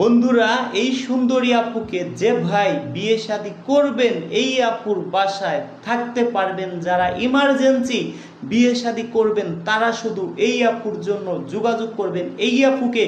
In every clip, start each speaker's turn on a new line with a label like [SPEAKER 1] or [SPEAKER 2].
[SPEAKER 1] বন্ধুরা, এই সুন্দরী আপুকে যে ভাই বিয়ে শাদী করবেন, এই আপুর বাসায় থাকতে পারবেন যারা ইমার্জেন্সি বিয়ে শাদী করবেন, তারা শুধু এই আপুর জন্য যোগাযোগ করবেন। এই আপুকে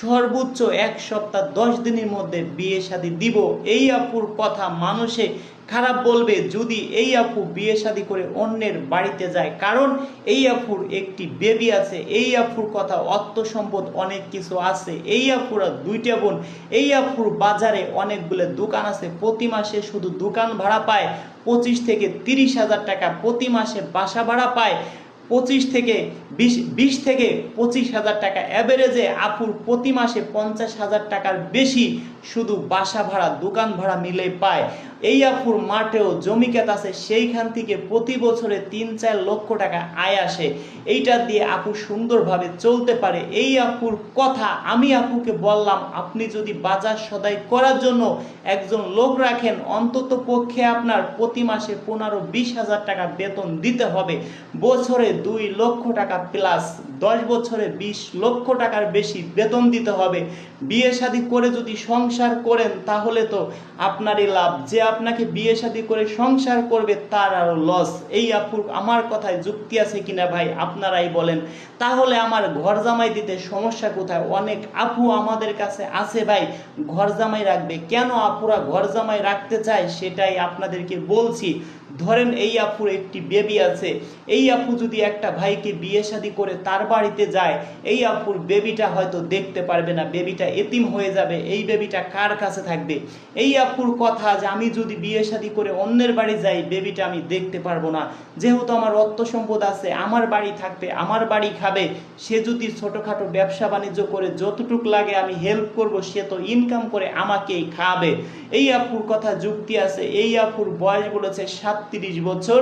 [SPEAKER 1] সর্বোচ্চ এক সপ্তাহ দশ দিনের মধ্যে বিয়ে শাদী দিব। এই আপুর কথা মানুষে খারাপ বলবে যদি এই আপু বিয়ে শাদী করে অন্যের বাড়িতে যায়। কারণ এই আপুর একটি বেবি আছে, এই আপুর কথা অর্থ সম্পদ অনেক কিছু আছে। এই আপুরা দুইটা বোন, এই আপুর বাজারে অনেকগুলো দোকান আছে। প্রতি মাসে শুধু দোকান ভাড়া পায় পঁচিশ থেকে তিরিশ হাজার টাকা। প্রতি মাসে বাসা ভাড়া পায় পঁচিশ থেকে বিশ বিশ থেকে পঁচিশ হাজার টাকা অ্যাভারেজে আপুর প্রতি মাসে পঞ্চাশ হাজার টাকার বেশি শুধু বাসা ভাড়া, দোকান ভাড়া মিলে পায়। এই আপুর মাঠেও জমি ক্ষেত আছে, সেইখান থেকে প্রতি বছরে তিন, চার লক্ষ টাকা আয় আসে। এইটা দিয়ে আপু সুন্দরভাবে চলতে পারে। এই আপুর কথা আমি আপুকে বললাম, আপনি যদি বাজার সদাই করার জন্য একজন লোক রাখেন অন্তত পক্ষে আপনার প্রতি মাসে পনেরো, বিশ হাজার টাকা বেতন দিতে হবে। বছরে দুই লক্ষ টাকা প্লাস দশ বছরে বিশ লক্ষ টাকার বেশি বেতন দিতে হবে। বিয়ে শাদী করে যদি সংসার করেন, তাহলে তো আপনারই লাভ। যে আপনাকে বিয়ে শাদী করে সংসার করবে, তার আরও লস এই আপুর আমার কথায় যুক্তি আছে কিনা ভাই, আপনারাই বলেন। তাহলে আমার ঘর জামাই দিতে সমস্যা কোথায়? অনেক আপু আমাদের কাছে আছে ভাই, ঘর জামাই রাখবে। কেন আপুরা ঘর জামাই রাখতে চায়? সেটাই আপনাদেরকে বলছি। ধরেন এই আপুর একটি বেবি আছে, এই আপু যদি একটা ভাইকে বিয়ে শাদী করে তার বাড়িতে যায়, এই আপুর বেবিটা হয়তো দেখতে পারবে না বেবিটা এতিম হয়ে যাবে, এই বেবিটা কার কাছে থাকবে? এই আপুর কথা যে আমি যদি বিয়ে শাদী করে অন্যের বাড়ি যাই বেবিটা আমি দেখতে পারব না। যেহেতু আমার অর্থ সম্পদ আছে, আমার বাড়ি থাকবে, আমার বাড়ি খাবে, সে যদি ছোটোখাটো ব্যবসা বাণিজ্য করে যতটুক লাগে আমি হেল্প করব, সে তো ইনকাম করে আমাকেই খাবে। এই আপুর কথা যুক্তি আছে, এই আপুর বয়স বলেছে সাতত্রিশ বছর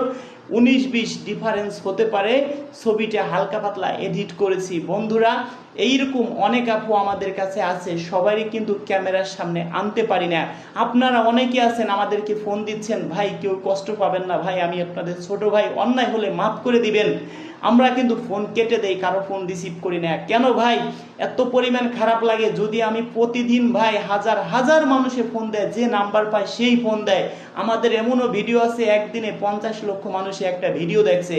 [SPEAKER 1] উনিশ বিশ ডিফারেন্স হতে পারে। ছবিটা হালকা পাতলা এডিট করেছি। বন্ধুরা, এইরকম অনেক আপু আমাদের কাছে আছে। সবারই কিন্তু ক্যামেরার সামনে আনতে পারি না। আপনারা অনেকে আছেন আমাদেরকে ফোন দিচ্ছেন, ভাই, কেউ কষ্ট পাবেন না। ভাই, আমি আপনাদের ছোট ভাই, অন্যায় হলে মাফ করে দিবেন। আমরা কিন্তু ফোন কেটে দেই, কারও ফোন রিসিভ করি না। কেন ভাই? এত পরিমাণ খারাপ লাগে। যদি আমি প্রতিদিন, ভাই, হাজার হাজার মানুষে ফোন দেয়, যে নাম্বার পায়, সেই ফোন দেয়। আমাদের এমনও ভিডিও আছে, একদিনে পঞ্চাশ লক্ষ মানুষে একটা ভিডিও দেখছে।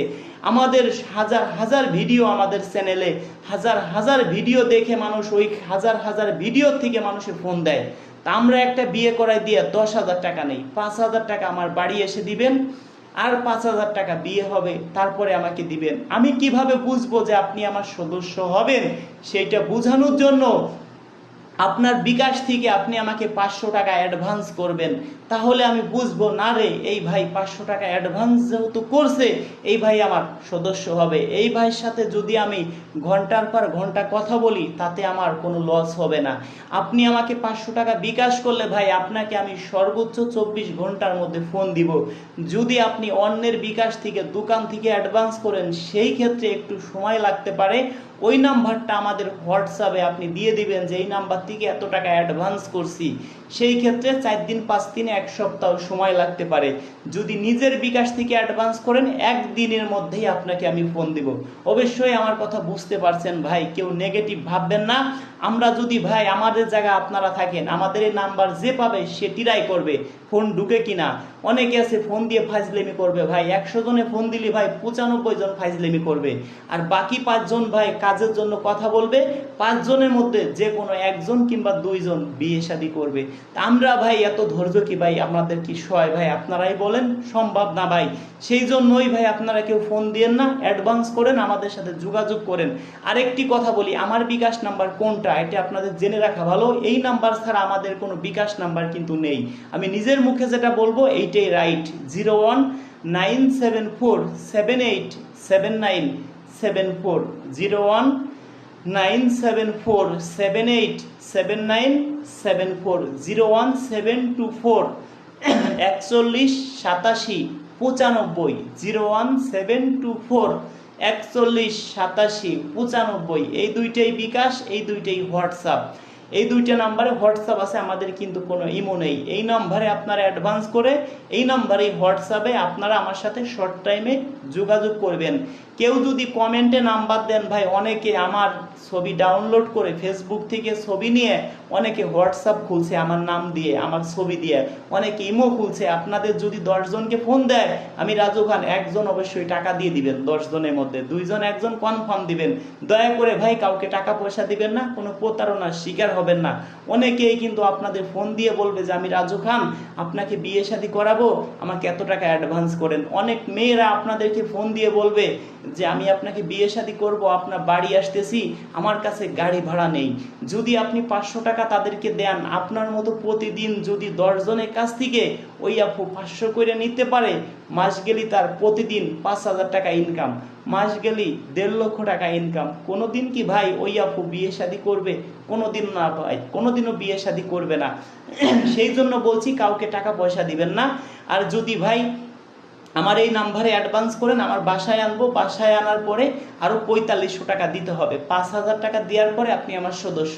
[SPEAKER 1] আমাদের হাজার হাজার ভিডিও আমাদের চ্যানেলে হাজার হাজার ভিডিও দেখে মানুষ ওই হাজার হাজার ভিডিও থেকে মানুষে ফোন দেয়। তা আমরা একটা বিয়ে করাই দিয়ে দশ হাজার টাকা নেই। পাঁচ হাজার টাকা আমার বাড়ি এসে দিবেন, আর পাঁচ হাজার টাকা বিয়ে হবে, তারপরে আমাকে দিবেন। আমি কীভাবে বুঝব যে আপনি আমার সদস্য হবেন? সেইটা বোঝানোর জন্য আপনার বিকাশ থেকে আপনি আমাকে পাঁচশো টাকা অ্যাডভান্স করবেন, তাহলে আমি বুঝব, না রে, এই ভাই পাঁচশো টাকা অ্যাডভান্স যেহেতু করছে, এই ভাই আমার সদস্য হবে। এই ভাইয়ের সাথে যদি আমি ঘণ্টার পর ঘণ্টা কথা বলি, তাতে আমার কোনো লস হবে না। আপনি আমাকে পাঁচশো টাকা বিকাশ করলে ভাই, আপনাকে আমি সর্বোচ্চ চব্বিশ ঘণ্টার মধ্যে ফোন দিব। যদি আপনি অন্যের বিকাশ থেকে দোকান থেকে অ্যাডভান্স করেন, সেই ক্ষেত্রে একটু সময় লাগতে পারে। ওই নাম্বারটা আমাদের হোয়াটসঅ্যাপে আপনি দিয়ে দিবেন যে এই নাম্বার থেকে এত টাকা অ্যাডভান্স করছি, সেই ক্ষেত্রে চার দিন, পাঁচ দিন এক সপ্তাহ সময় লাগতে পারে। যদি নিজের বিকাশ থেকে অ্যাডভান্স করেন একদিনের মধ্যেই আপনাকে আমি ফোন দিব। অবশ্যই আমার কথা বুঝতে পারছেন ভাই, কেউ নেগেটিভ ভাববেন না। আমরা যদি ভাই, আমাদের জায়গায় আপনারা থাকেন, আমাদের এই নাম্বার যে পাবে, সে টিরাই করবে ফোন ঢুকে কিনা। অনেকে আছে ফোন দিয়ে ফাইজলেমি করবে ভাই, একশো জনে ফোন দিলে ভাই পঁচানব্বই জন ফাইজলেমি করবে। আর বাকি পাঁচজন ভাই কাজের জন্য কথা বলবে, পাঁচজনের মধ্যে যে কোনো একজন কিংবা দুইজন বিয়ে শাদি করবে। আমরা ভাই এত ধৈর্য কি ভাই আপনাদের কি সয় ভাই? আপনারাই বলেন, সম্ভব না ভাই। সেই জন্যই ভাই আপনারা কেউ ফোন দিয়েন না, অ্যাডভান্স করেন, আমাদের সাথে যোগাযোগ করেন। আরেকটি কথা বলি, আমার বিকাশ নাম্বার কোনটা? এটা আপনাদের জেনে রাখা ভালো, এই নাম্বার ছাড়া আমাদের কোনো বিকাশ নাম্বার কিন্তু নেই। আমি নিজের মুখে যেটা বলব এইটাই right zero one nine seven four seven eight seven nine seven four zero one nine seven four seven eight seven nine seven four zero one seven two four একচল্লিশ সাতাশি পঁচানব্বই zero one seven two four একচল্লিশ সাতাশি পঁচানব্বই। এই দুইটাই বিকাশ, এই দুইটাই হোয়াটসঅ্যাপ। এই দুইটা নাম্বারে হোয়াটসঅ্যাপ আছে, আমাদের কিন্তু কোনো ইমো নেই। এই নাম্বারে আপনারা অ্যাডভান্স করে এই নাম্বারে হোয়াটসঅ্যাপে আপনারা আমার সাথে শর্ট টাইমে যোগাযোগ করবেন। কেউ যদি কমেন্টে নাম্বার দেন, ভাই, অনেকে আমার ছবি ডাউনলোড করে ফেসবুক থেকে ছবি নিয়ে অনেকে হোয়াটসঅ্যাপ খুলছে আমার নাম দিয়ে, আমার ছবি দিয়ে, অনেকে ইমো খুলছে। আপনাদের যদি দশজনকে ফোন দেয়, আমি রাজু খান, একজন অবশ্যই টাকা দিয়ে দিবেন দশজনের মধ্যে। দুইজন, একজন কনফার্ম দিবেন। দয়া করে, ভাই, কাউকে টাকা পয়সা দিবেন না, কোনো প্রতারণার শিকার হবেন না। অনেকেই কিন্তু আপনাদের ফোন দিয়ে বলবে যে, আমি রাজু খান, আপনাকে বিয়ে শাদী করাবো, আমাকে এত টাকা অ্যাডভান্স করেন। অনেক মেয়েরা আপনাদেরকে ফোন দিয়ে বলবে যে আমি আপনাকে বিয়ে শাদী করব, আপনার বাড়ি আসতেছি, আমার কাছে গাড়ি ভাড়া নেই। যদি আপনি পাঁচশো টাকা তাদেরকে দেন, আপনার মতো প্রতিদিন যদি দশজনের কাছ থেকে ওই আপু পাঁচশো করে নিতে পারে, মাস গেলি তার প্রতিদিন পাঁচ হাজার টাকা ইনকাম মাস গেলি দেড় লক্ষ টাকা ইনকাম কোনোদিন কি ভাই ওই আপু বিয়ে শাদী করবে? কোনোদিন না ভাই, কোনোদিনও বিয়ে শাদী করবে না। সেই জন্য বলছি কাউকে টাকা পয়সা দিবেন না। আর যদি ভাই আমার এই নাম্বারে অ্যাডভান্স করেন আমার বাসায় আনব, বাসায় আনার পরে আরও পঁয়তাল্লিশশো টাকা দিতে হবে। পাঁচ হাজার টাকা দেওয়ার পরে আপনি আমার সদস্য।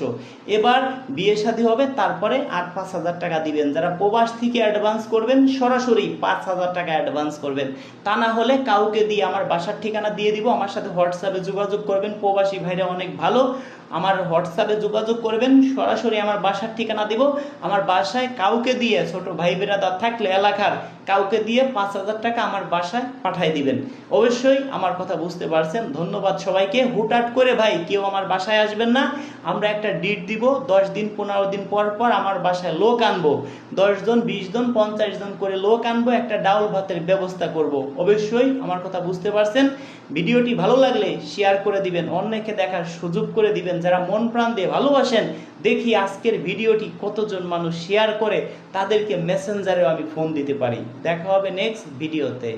[SPEAKER 1] এবার বিয়ে শাদী হবে, তারপরে আর পাঁচ হাজার টাকা দিবেন। যারা প্রবাস থেকে অ্যাডভান্স করবেন, সরাসরি পাঁচ হাজার টাকা অ্যাডভান্স করবেন। তা না হলে কাউকে দিয়ে আমার বাসার ঠিকানা দিয়ে দিব, আমার সাথে হোয়াটসঅ্যাপে যোগাযোগ করবেন। প্রবাসী ভাইরা অনেক ভালো। আমার হোয়াটসঅ্যাপে যোগাযোগ করবেন, সরাসরি আমার বাসার ঠিকানা দিব। আমার বাসায় কাউকে দিয়ে, ছোট ভাই বেরাদার থাকলে এলাকার কাউকে দিয়ে পাঁচ হাজার টাকা আমার বাসায় পাঠাই দিবেন। অবশ্যই আমার কথা বুঝতে পারছেন। ধন্যবাদ সবাইকে। হুটহাট করে ভাই, কেউ আমার বাসায় আসবেন না। আমরা একটা ডিট দিব। দশ দিন, পনেরো দিন পর পর আমার বাসায় লোক আনব। দশ জন, বিশ জন, পঞ্চাশ জন করে লোক আনব। একটা ডাউল ভাতের ব্যবস্থা করব। অবশ্যই আমার কথা বুঝতে পারছেন। ভিডিওটি ভালো লাগলে শেয়ার করে দিবেন। অন্যকে দেখার সুযোগ করে দিবেন। যারা মন প্রাণ দিয়ে ভালোবাসেন, দেখি আজকের ভিডিওটি কতজন মানুষ শেয়ার করে, তাদেরকে মেসেঞ্জারেও আমি ফোন দিতে পারি। দেখা হবে নেক্সট ভিডিওতে